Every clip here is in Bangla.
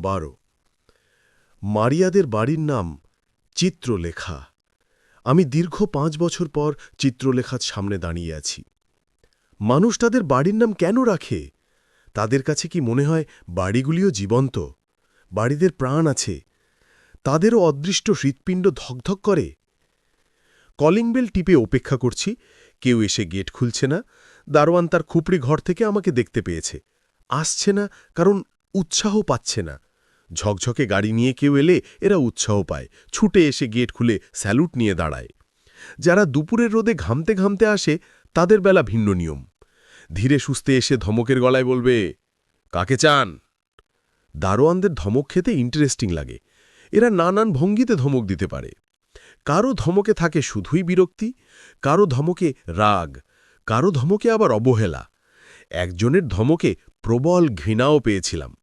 বারো। মারিয়াদের বাড়ির নাম চিত্রলেখা। আমি দীর্ঘ পাঁচ বছর পর চিত্রলেখার সামনে দাঁড়িয়ে আছি। মানুষ তাদের বাড়ির নাম কেন রাখে? তাদের কাছে কি মনে হয় বাড়িগুলিও জীবন্ত? বাড়িদের প্রাণ আছে? তাদেরও অদৃষ্ট হৃৎপিণ্ড ধকধক করে? কলিং বেল টিপে অপেক্ষা করছি, কেউ এসে গেট খুলছে না। দারোয়ান তার খুপড়ি ঘর থেকে আমাকে দেখতে পেয়েছে। আসছে না, কারণ উৎসাহ পাচ্ছে না। ঝকঝকে গাড়ি নিয়ে কেউ এলে এরা উৎসাহ পায়। ছুটে এসে গেট খুলে স্যালুট নিয়ে দাঁড়ায়। যারা দুপুরের রোদে ঘামতে ঘামতে আসে, তাদের বেলা ভিন্ন নিয়ম। ধীরে সুস্থে এসে ধমকের গলায় বলবে, কাকে চান? দারোয়ানদের ধমক খেতে ইন্টারেস্টিং লাগে। এরা নানান ভঙ্গিতে ধমক দিতে পারে। কারও ধমকে থাকে শুধুই বিরক্তি, কারও ধমকে রাগ, কারও ধমকে আবার অবহেলা। একজনের ধমকে প্রবল ঘৃণাও পেয়েছিলাম।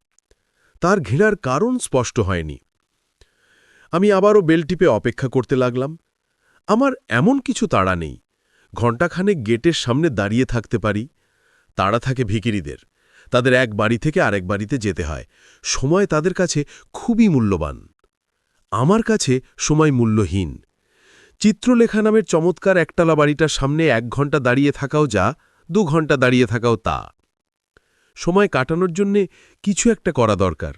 তার ঘৃণার কারণ স্পষ্ট হয়নি। আমি আবারও বেলটিপে অপেক্ষা করতে লাগলাম। আমার এমন কিছু তাড়া নেই। ঘণ্টাখানেক গেটের সামনে দাঁড়িয়ে থাকতে পারি। তাড়া থাকে ভিকিরিদের। তাদের এক বাড়ি থেকে আরেক বাড়িতে যেতে হয়। সময় তাদের কাছে খুবই মূল্যবান। আমার কাছে সময় মূল্যহীন। চিত্রলেখা নামের চমৎকার একতলা বাড়িটার সামনে এক ঘণ্টা দাঁড়িয়ে থাকাও যা, দু ঘণ্টা দাঁড়িয়ে থাকাও তা। সময় কাটানোর জন্যে কিছু একটা করা দরকার।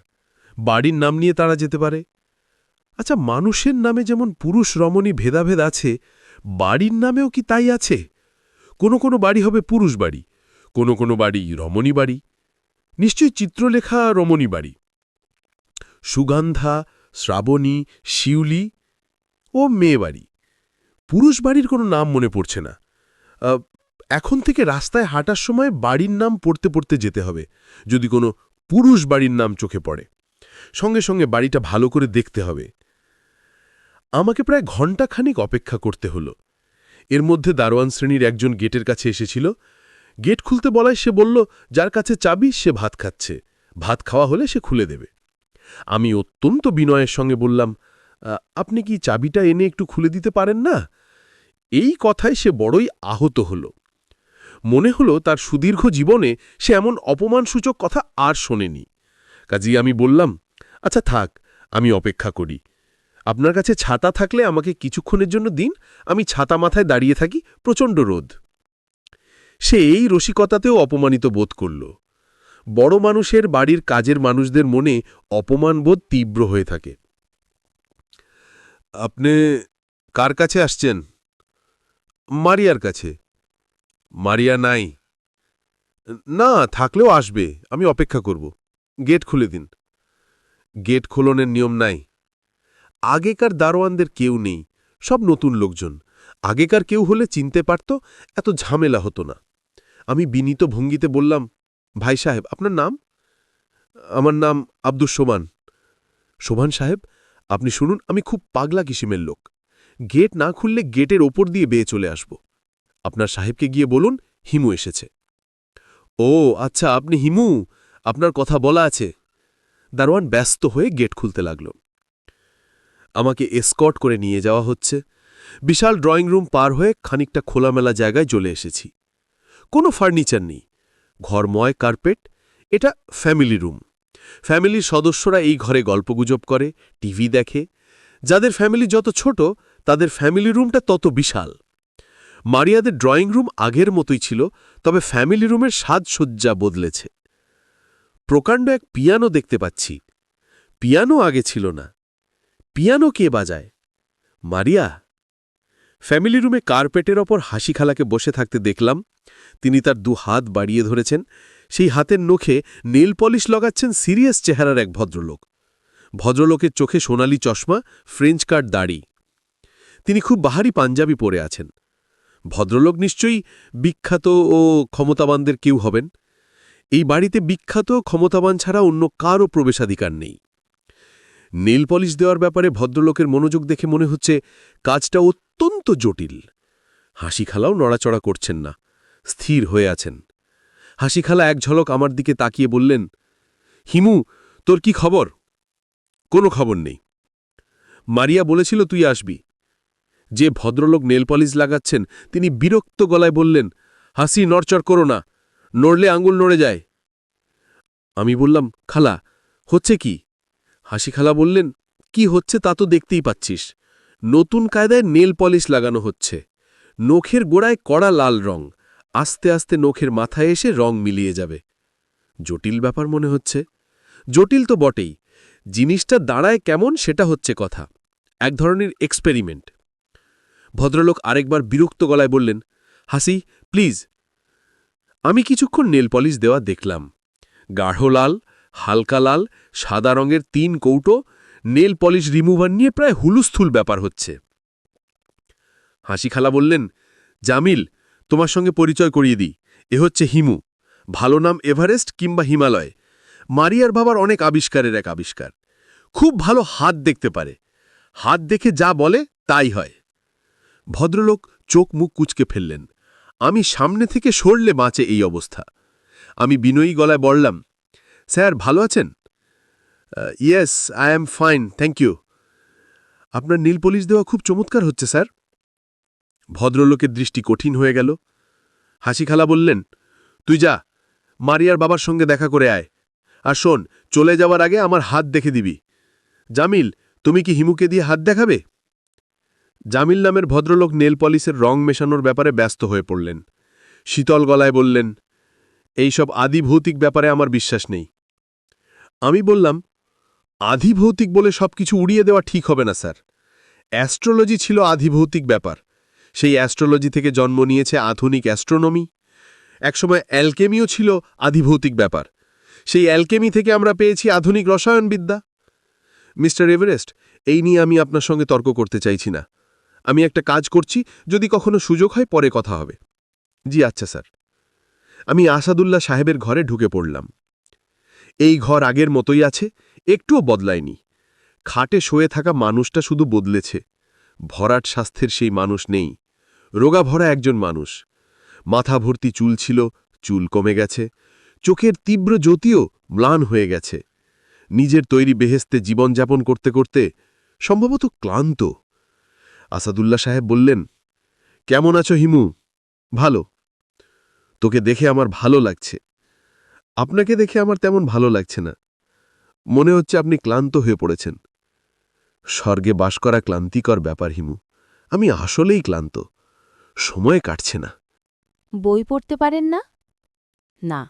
বাড়ির নাম নিয়ে তারা যেতে পারে। আচ্ছা মানুষের নামে যেমন পুরুষ রমণী ভেদাভেদ আছে, বাড়ির নামেও কি তাই আছে? কোনো কোনো বাড়ি হবে পুরুষ বাড়ি, কোনো কোনো বাড়ি রমণী বাড়ি। নিশ্চয়ই চিত্রলেখা রমণী বাড়ি। সুগন্ধা, শ্রাবণী, শিউলি ও মেয়ে বাড়ি। পুরুষ বাড়ির কোনো নাম মনে পড়ছে না। এখন থেকে রাস্তায় হাঁটার সময় বাড়ির নাম পড়তে পড়তে যেতে হবে, যদি কোনো পুরুষ বাড়ির নাম চোখে পড়ে। সঙ্গে সঙ্গে বাড়িটা ভালো করে দেখতে হবে। আমাকে প্রায় ঘণ্টাখানিক অপেক্ষা করতে হলো। এর মধ্যে দারোয়ান শ্রেণির একজন গেটের কাছে এসেছিল। গেট খুলতে বলায় সে বলল, যার কাছে চাবি, সে ভাত খাচ্ছে। ভাত খাওয়া হলে সে খুলে দেবে। আমি অত্যন্ত বিনয়ের সঙ্গে বললাম আপনি কি চাবিটা এনে একটু খুলে দিতে পারেন না? এই কথায় সে বড়ই আহত হল। মনে হলো তার সুদীর্ঘ জীবনে সে এমন অপমানসূচক কথা আর শোনেনি। কাজী আমি বললাম আচ্ছা থাক, আমি অপেক্ষা করি। আপনার কাছে ছাতা থাকলে আমাকে কিছুক্ষণের জন্য দিন, আমি ছাতা মাথায় দাঁড়িয়ে থাকি প্রচণ্ড রোদ। সে এই রসিকতাতেও অপমানিত বোধ করল। বড় মানুষের বাড়ির কাজের মানুষদের মনে অপমানবোধ তীব্র হয়ে থাকে। আপনি কার কাছে আসছেন? মারিয়ার কাছে। মারিয়া নাই। না, থাকলেও আসবে, আমি অপেক্ষা করব। গেট খুলে দিন। গেট খোলনের নিয়ম নাই। আগেকার দারোয়ানদের কেউ নেই, সব নতুন লোকজন। আগেকার কেউ হলে চিনতে পারত, এত ঝামেলা হতো না। আমি বিনীত ভঙ্গিতে বললাম, ভাই সাহেব, আপনার নাম? আমার নাম আব্দুস সোমান। শোভান সাহেব, আপনি শুনুন, আমি খুব পাগলা কিসিমের লোক। গেট না খুললে গেটের ওপর দিয়ে বেয়ে চলে আসব। আপনার সাহেবকে গিয়ে বলুন, হিমু এসেছে। ও আচ্ছা আপনি হিমু, আপনার কথা বলা আছে। দারোয়ান ব্যস্ত হয়ে গেট খুলতে লাগল। আমাকে এসকর্ট করে নিয়ে যাওয়া হচ্ছে। বিশাল ড্রয়িং রুম পার হয়ে খানিকটা খোলামেলা জায়গায় চলে এসেছি। কোনো ফার্নিচার নেই। ঘরময় কার্পেট, এটা ফ্যামিলি রুম। ফ্যামিলির সদস্যরা এই ঘরে গল্পগুজব করে, টিভি দেখে। যাদের ফ্যামিলি যত ছোট, তাদের ফ্যামিলি রুমটা তত বিশাল। মারিয়াদের ড্রয়িং রুম আগের মতোই ছিল, তবে ফ্যামিলি রুমের সাজসজ্জা বদলেছে। প্রকাণ্ড এক পিয়ানো দেখতে পাচ্ছি। পিয়ানো আগে ছিল না। পিয়ানো কে বাজায়? মারিয়া। ফ্যামিলি রুমে কার্পেটের ওপর হাসি খালাকে বসে থাকতে দেখলাম। তিনি তার দু হাত বাড়িয়ে ধরেছেন। সেই হাতের নখে নীল পলিশ লাগাচ্ছেন সিরিয়াস চেহারার এক ভদ্রলোক। ভদ্রলোকের চোখে সোনালি চশমা, ফ্রেঞ্চ কাট দাড়ি। তিনি খুব বাহারি পাঞ্জাবি পরে আছেন। ভদ্রলোক নিশ্চয়ই বিখ্যাত ও ক্ষমতাবানদের কেউ হবেন। এই বাড়িতে বিখ্যাত ক্ষমতাবান ছাড়া অন্য কারও প্রবেশাধিকার নেই। নীল পলিশ দেওয়ার ব্যাপারে ভদ্রলোকের মনোযোগ দেখে মনে হচ্ছে কাজটা অত্যন্ত জটিল। হাসিখালাও নড়াচড়া করছেন না, স্থির হয়ে আছেন। হাসিখালা এক ঝলক আমার দিকে তাকিয়ে বললেন, হিমু, তোর কি খবর? কোনো খবর নেই। মারিয়া বলেছিল তুই আসবি। যে ভদ্রলোক নেল পলিশ লাগাচ্ছেন, তিনি বিরক্ত গলায় বললেন, হাসি নড়চড় করো না, নড়লে আঙুল নড়ে যায়। আমি বললাম, খালা, হচ্ছে কি? হাসিখালা বললেন, কি হচ্ছে তা তো দেখতেই পাচ্ছিস। নতুন কায়দায় নেল পলিশ লাগানো হচ্ছে। নখের গোড়ায় কড়া লাল রং, আস্তে আস্তে নখের মাথায় এসে রং মিলিয়ে যাবে। জটিল ব্যাপার মনে হচ্ছে। জটিল তো বটেই। জিনিসটা দাঁড়ায় কেমন সেটা হচ্ছে কথা। এক ধরনের এক্সপেরিমেন্ট। ভদ্রলোক আরেকবার বিরক্ত গলায় বললেন, হাসি, প্লিজ। আমি কিছুক্ষণ নেল পলিশ দেওয়া দেখলাম। গাঢ় লাল, হালকা লাল, সাদা রঙের তিন কৌটো, নেল পলিশ রিমুভার নিয়ে প্রায় হুলুস্থুল ব্যাপার হচ্ছে। হাসিখালা বললেন, জামিল, তোমার সঙ্গে পরিচয় করিয়ে দিই। এ হচ্ছে হিমু। ভালো নাম এভারেস্ট কিংবা হিমালয়। মারিয়ার বাবার অনেক আবিষ্কারের এক আবিষ্কার। খুব ভালো হাত দেখতে পারে। হাত দেখে যা বলে, তাই হয়। ভদ্রলোক চোখ মুখ কুচকে ফেললেন। আমি সামনে থেকে সরলে বাঁচে এই অবস্থা। আমি বিনয়ী গলায় বললাম, স্যার, ভালো আছেন? Yes I am fine thank you আপনার নীল পলিশ দেওয়া খুব চমৎকার হচ্ছে, স্যার। ভদ্রলোকের দৃষ্টি কঠিন হয়ে গেল। হাসিখালা বললেন, তুই যা, মারিয়ার বাবার সঙ্গে দেখা করে আয়। আর শোন, চলে যাওয়ার আগে আমার হাত দেখে দিবি। জামিল, তুমি কি হিমুকে দিয়ে হাত দেখাবে? জামিল নামের ভদ্রলোক নেল পলিশের রং মেশানোর ব্যাপারে ব্যস্ত হয়ে পড়লেন। শীতল গলায় বললেন এইসব আদিভৌতিক ব্যাপারে আমার বিশ্বাস নেই। আমি বললাম, আধিভৌতিক বলে সব কিছু উড়িয়ে দেওয়া ঠিক হবে না, স্যার। অ্যাস্ট্রোলজি ছিল আধিভৌতিক ব্যাপার। সেই অ্যাস্ট্রোলজি থেকে জন্ম নিয়েছে আধুনিক অ্যাস্ট্রোনমি। একসময় অ্যালকেমিও ছিল আধিভৌতিক ব্যাপার। সেই অ্যালকেমি থেকে আমরা পেয়েছি আধুনিক রসায়নবিদ্যা। মিস্টার এভারেস্ট, এই নিয়ে আমি আপনার সঙ্গে তর্ক করতে চাইছি না। আমি একটা কাজ করছি, যদি কখনো সুযোগ হয় পরে কথা হবে। জি আচ্ছা স্যার। আমি আসাদুল্লাহ সাহেবের ঘরে ঢুকে পড়লাম। এই ঘর আগের মতোই আছে, একটুও বদলায়নি। খাটে শোয়ে থাকা মানুষটা শুধু বদলেছে। ভরাট স্বাস্থ্যের সেই মানুষ নেই। রোগা ভরা একজন মানুষ। মাথা ভর্তি চুল ছিল, চুল কমে গেছে। চোখের তীব্র জ্যোতিও ম্লান হয়ে গেছে। নিজের তৈরি বেহেস্তে জীবনযাপন করতে করতে, সম্ভবত ক্লান্ত। আসাদুল্লাহ সাহেব বললেন, কেমন আছো হিমু? ভালো। তোকে দেখে আমার ভালো লাগছে। আপনাকে দেখে আমার তেমন ভালো লাগছে না। মনে হচ্ছে আপনি ক্লান্ত হয়ে পড়েছেন। স্বর্গে বাস করা ক্লান্তিকর ব্যাপার হিমু। আমি আসলেই ক্লান্ত। সময় কাটছে না। বই পড়তে পারেন না? না,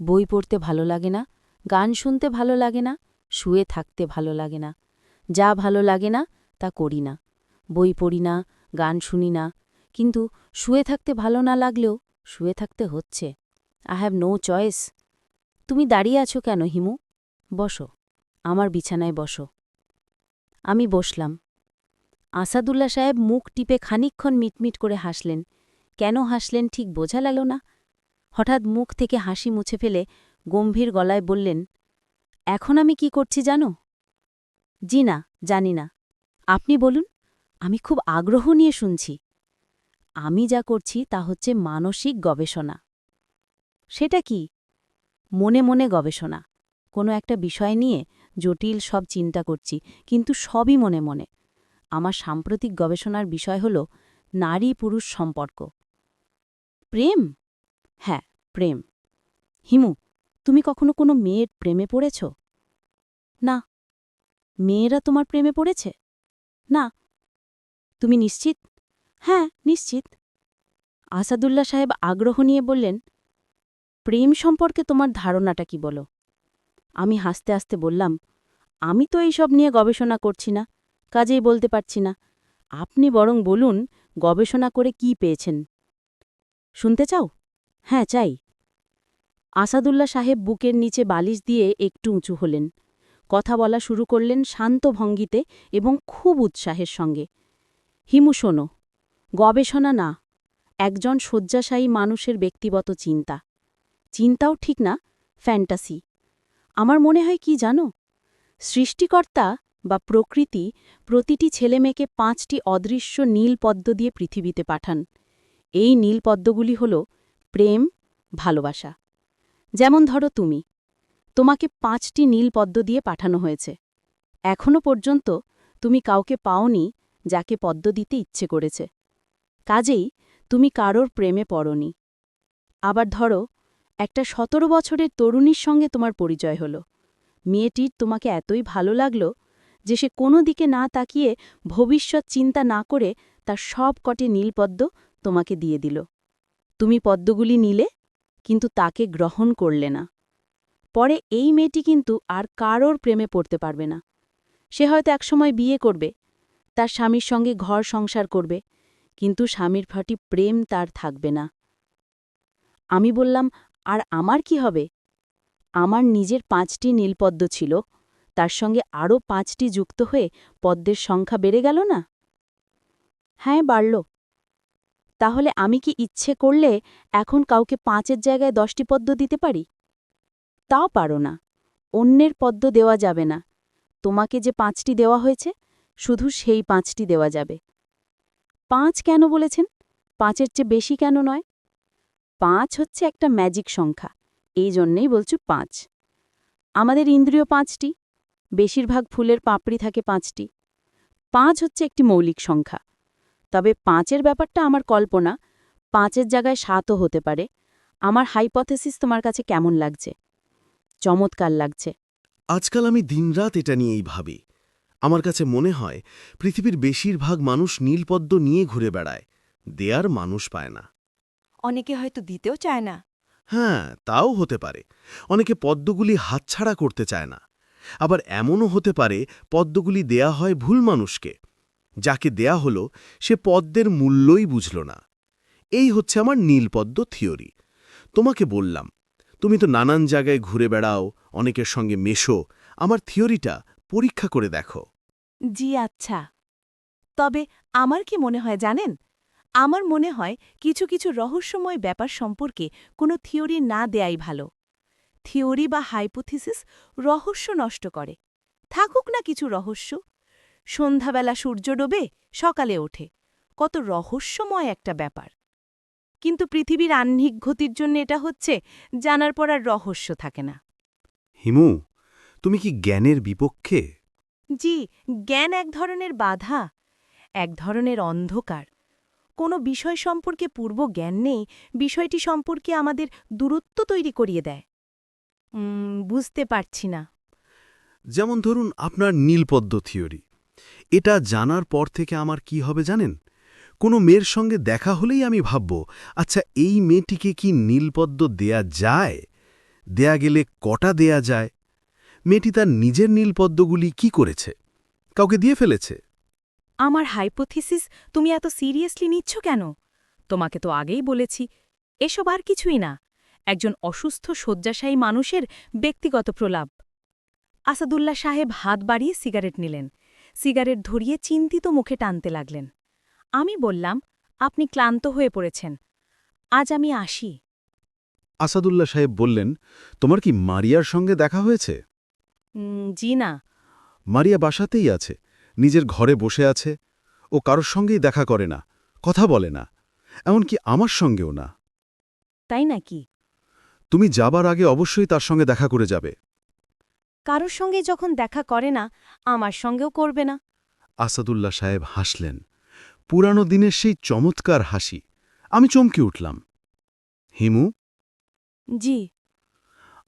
বই পড়তে ভালো লাগে না, গান শুনতে ভালো লাগে না, শুয়ে থাকতে ভালো লাগে না। যা ভালো লাগে না, তা করি না। বই পড়ি না, গান শুনি না। কিন্তু শুয়ে থাকতে ভালো না লাগলেও শুয়ে থাকতে হচ্ছে। আই হ্যাভ নো চয়েস তুমি দাঁড়িয়ে আছো কেন, হিমু? বসো, আমার বিছানায় বসো। আমি বসলাম। আসাদুল্লাহ সাহেব মুখ টিপে খানিকক্ষণ মিটমিট করে হাসলেন। কেন হাসলেন ঠিক বোঝা গেল না। হঠাৎ মুখ থেকে হাসি মুছে ফেলে গম্ভীর গলায় বললেন, এখন আমি কি করছি জানো? জি না, জানি না। আপনি বলুন। আমি খুব আগ্রহ নিয়ে শুনছি। আমি যা করছি তা হচ্ছে মানসিক গবেষণা। সেটা কি? মনে মনে গবেষণা। কোনো একটা বিষয় নিয়ে জটিল সব চিন্তা করছি, কিন্তু সবই মনে মনে। আমার সাম্প্রতিক গবেষণার বিষয় হল নারী পুরুষ সম্পর্ক। প্রেম? হ্যাঁ প্রেম। হিমু, তুমি কখনো কোনো মেয়ের প্রেমে পড়েছ? না। মেয়েরা তোমার প্রেমে পড়েছে? না তুমি নিশ্চিত? হ্যাঁ নিশ্চিত। আসাদুল্লাহ সাহেব আগ্রহ নিয়ে বললেন, প্রেম সম্পর্কে তোমার ধারণাটা কি বলো? আমি হাসতে হাসতে বললাম, আমি তো এই সব নিয়ে গবেষণা করছি না, কাজেই বলতে পারছি না। আপনি বরং বলুন, গবেষণা করে কি পেয়েছেন? শুনতে চাও? হ্যাঁ চাই। আসাদুল্লাহ সাহেব বুকের নিচে বালিশ দিয়ে একটু উঁচু হলেন। কথা বলা শুরু করলেন শান্ত ভঙ্গিতে এবং খুব উৎসাহের সঙ্গে। হিমু, শোনো। গবেষণা না, একজন শয্যাশায়ী মানুষের ব্যক্তিগত চিন্তা। চিন্তাও ঠিক না, ফ্যান্টাসি। আমার মনে হয় কি জানো? সৃষ্টিকর্তা বা প্রকৃতি প্রতিটি ছেলেমেয়েকে পাঁচটি অদৃশ্য নীল পদ্ম দিয়ে পৃথিবীতে পাঠান। এই নীল পদ্মগুলি হল প্রেম, ভালোবাসা। যেমন ধরো তুমি, তোমাকে পাঁচটি নীল পদ্ম দিয়ে পাঠানো হয়েছে। এখনও পর্যন্ত তুমি কাউকে পাওনি যাকে পদ্ম দিতে ইচ্ছে করেছে। কাজেই তুমি কারোর প্রেমে পড়নি। আবার ধরো, একটা সতেরো বছরের তরুণীর সঙ্গে তোমার পরিচয় হল। মেয়েটির তোমাকে এতই ভালো লাগল যে সে কোনো দিকে না তাকিয়ে ভবিষ্যৎ চিন্তা না করে তার সব কটি নীলপদ্ম তোমাকে দিয়ে দিল। তুমি পদ্মগুলি নিলে, কিন্তু তাকে গ্রহণ করলে না। পরে এই মেয়েটি কিন্তু আর কারোর প্রেমে পড়তে পারবে না। সে হয়তো একসময় বিয়ে করবে তার স্বামীর সঙ্গে ঘর সংসার করবে, কিন্তু স্বামীর ফাটি প্রেম তার থাকবে না। আমি বললাম, আর আমার কি হবে? আমার নিজের পাঁচটি নীলপদ্ম ছিল, তার সঙ্গে আরও পাঁচটি যুক্ত হয়ে পদ্মের সংখ্যা বেড়ে গেল না? হ্যাঁ বাড়ল। তাহলে আমি কি ইচ্ছে করলে এখন কাউকে পাঁচের জায়গায় দশটি পদ্ম দিতে পারি? তাও পারো না। অন্যের পদ্ম দেওয়া যাবে না। তোমাকে যে পাঁচটি দেওয়া হয়েছে শুধু সেই পাঁচটি দেওয়া যাবে। পাঁচ কেন বলেছেন? পাঁচের চেয়ে বেশি কেন নয়? পাঁচ হচ্ছে একটা ম্যাজিক সংখ্যা, এই জন্যেই বলছু পাঁচ। আমাদের ইন্দ্রিয় পাঁচটি, বেশিরভাগ ফুলের পাপড়ি থাকে পাঁচটি। পাঁচ হচ্ছে একটি মৌলিক সংখ্যা। তবে পাঁচের ব্যাপারটা আমার কল্পনা, পাঁচের জায়গায় সাতও হতে পারে। আমার হাইপথেসিস তোমার কাছে কেমন লাগছে? চমৎকার লাগছে। আজকাল আমি দিনরাত এটা নিয়েই ভাবি। আমার কাছে মনে হয় পৃথিবীর বেশিরভাগ মানুষ নীলপদ্ম নিয়ে ঘুরে বেড়ায়। দেয়ার মানুষ পায় না। অনেকে হয়তো দিতেও চায় না। হ্যাঁ তাও হতে পারে। অনেকে পদ্মগুলি হাতছাড়া করতে চায় না। আবার এমনও হতে পারে পদ্মগুলি দেয়া হয় ভুল মানুষকে। যাকে দেয়া হলো সে পদ্মের মূল্যই বুঝল না। এই হচ্ছে আমার নীলপদ্ম থিওরি। তোমাকে বললাম তুমি তো নানান জায়গায় ঘুরে বেড়াও অনেকের সঙ্গে মেশো। আমার থিওরিটা পরীক্ষা করে দেখো। জি আচ্ছা। তবে আমার কি মনে হয় জানেন? আমার মনে হয় কিছু কিছু রহস্যময় ব্যাপার সম্পর্কে কোনো থিওরি না দেয়াই ভালো। থিওরি বা হাইপোথিসিস রহস্য নষ্ট করে। থাকুক না কিছু রহস্য। সন্ধ্যাবেলা সূর্য ডোবে, সকালে ওঠে। কত রহস্যময় একটা ব্যাপার। কিন্তু পৃথিবীর আহ্নিক গতির জন্য এটা হচ্ছে জানার পর আর রহস্য থাকে না। হিমু, তুমি কি জ্ঞানের বিপক্ষে জি, জ্ঞান এক ধরনের বাধা, এক ধরনের অন্ধকার। কোনো বিষয় সম্পর্কে পূর্ব জ্ঞান নেই, বিষয়টি সম্পর্কে আমাদের দূরত্ব তৈরি করিয়ে দেয়। বুঝতে পারছি না। যেমন ধরুন আপনার নীলপদ্ম থিওরি। এটা জানার পর থেকে আমার কি হবে জানেন? কোনো মেয়ের সঙ্গে দেখা হলেই আমি ভাবব আচ্ছা এই মেয়েটিকে কি নীলপদ্ম দেয়া যায়? দেয়া গেলে কটা দেয়া যায়? মেয়েটি তার নিজের নীলপদ্মগুলি কি করেছে? কাউকে দিয়ে ফেলেছে? আমার হাইপোথিসিস তুমি এত সিরিয়াসলি নিচ্ছ কেন? তোমাকে তো আগেই বলেছি এসব আর কিছুই না। একজন অসুস্থ শয্যাশায়ী মানুষের ব্যক্তিগত প্রলাপ। আসাদুল্লাহ সাহেব হাত বাড়িয়ে সিগারেট নিলেন। সিগারেট ধরিয়ে চিন্তিত মুখে টানতে লাগলেন। আমি বললাম আপনি ক্লান্ত হয়ে পড়েছেন। আজ আমি আসি। আসাদুল্লাহ সাহেব বললেন তোমার কি মারিয়ার সঙ্গে দেখা হয়েছে? জি না মারিয়া বাসাতেই আছে নিজের ঘরে বসে আছে ও কারোর সঙ্গেই দেখা করে না কথা বলে না এমনকি আমার সঙ্গেও না। তাই নাকি? তুমি যাবার আগে অবশ্যই তার সঙ্গে দেখা করে যাবে। কারোর সঙ্গে যখন দেখা করে না আমার সঙ্গেও করবে না। আসাদুল্লাহ সাহেব হাসলেন। পুরানো দিনের সেই চমৎকার হাসি। আমি চমকে উঠলাম। হিমু? জি।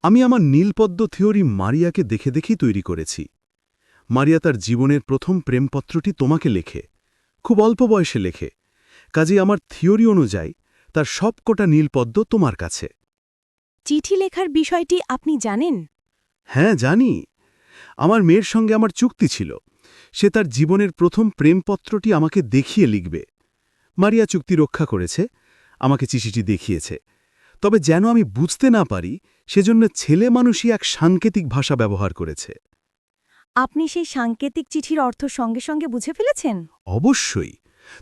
আমি আমার নীলপদ্ম থিওরি মারিয়াকে দেখে দেখেই তৈরি করেছি। মারিয়া তার জীবনের প্রথম প্রেমপত্রটি তোমাকে লেখে খুব অল্প বয়সে লেখে। কাজে আমার থিওরি অনুযায়ী তার সবকটা নীলপদ্ম তোমার কাছে। চিঠি লেখার বিষয়টি আপনি জানেন? হ্যাঁ জানি। আমার মেয়ের সঙ্গে আমার চুক্তি ছিল। সে তার জীবনের প্রথম প্রেমপত্রটি আমাকে দেখিয়ে লিখবে। মারিয়া চুক্তি রক্ষা করেছে আমাকে চিঠিটি দেখিয়েছে। তবে যেন আমি বুঝতে না পারি সেজন্য ছেলে মানুষই এক সাংকেতিক ভাষা ব্যবহার করেছে। আপনি সেই সাংকেতিক চিঠির অর্থ সঙ্গে সঙ্গে বুঝে ফেলেছেন? অবশ্যই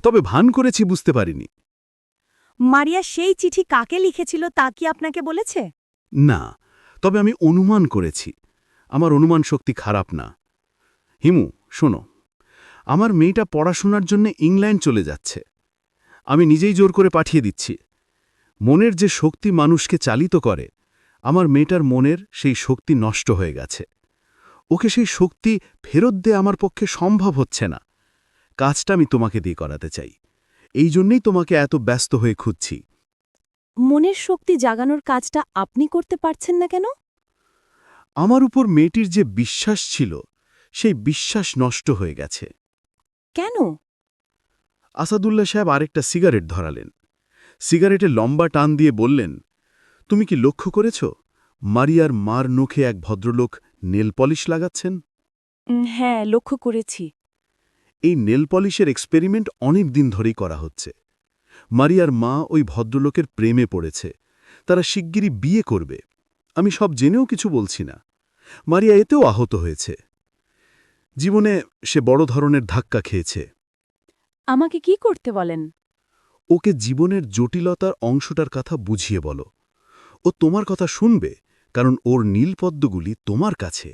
তবে ভান করেছি বুঝতে পারিনি। মারিয়া সেই চিঠি কাকে লিখেছিল তা কি আপনাকে বলেছে? না তবে আমি অনুমান করেছি। আমার অনুমান শক্তি খারাপ না। হিমু শোনো আমার মেয়েটা পড়াশোনার জন্য ইংল্যান্ড চলে যাচ্ছে। আমি নিজেই জোর করে পাঠিয়ে দিচ্ছি। মনের যে শক্তি মানুষকে চালিত করে আমার মেয়েটার মনের সেই শক্তি নষ্ট হয়ে গেছে। ওকে সেই শক্তি ফেরত দিয়ে আমার পক্ষে সম্ভব হচ্ছে না। কাজটা আমি তোমাকে দিয়ে করাতে চাই। এই জন্যেই তোমাকে এত ব্যস্ত হয়ে খুঁজছি। মনের শক্তি জাগানোর কাজটা আপনি করতে পারছেন না কেন? আমার উপর মেয়েটির যে বিশ্বাস ছিল সেই বিশ্বাস নষ্ট হয়ে গেছে। কেন? আসাদুল্লাহ সাহেব আরেকটা সিগারেট ধরালেন। সিগারেটে লম্বা টান দিয়ে বললেন তুমি কি লক্ষ্য করেছ? মারিয়ার মার নখে এক ভদ্রলোক নেল পলিশ লাগাচ্ছেন? হ্যাঁ লক্ষ্য করেছি। এই নেল পলিশের এক্সপেরিমেন্ট অনেক দিন ধরেই করা হচ্ছে। মারিয়ার মা ওই ভদ্রলোকের প্রেমে পড়েছে। তারা শিগগিরই বিয়ে করবে। আমি সব জেনেও কিছু বলছি না। মারিয়া এতেও আহত হয়েছে। জীবনে সে বড় ধরনের ধাক্কা খেয়েছে। আমাকে কি করতে বলেন? ওকে জীবনের জটিলতার অংশটার কথা বুঝিয়ে বলো। ও তোমার কথা শুনবে, কারণ ওর নীলপদ্মগুলি তোমার কাছে।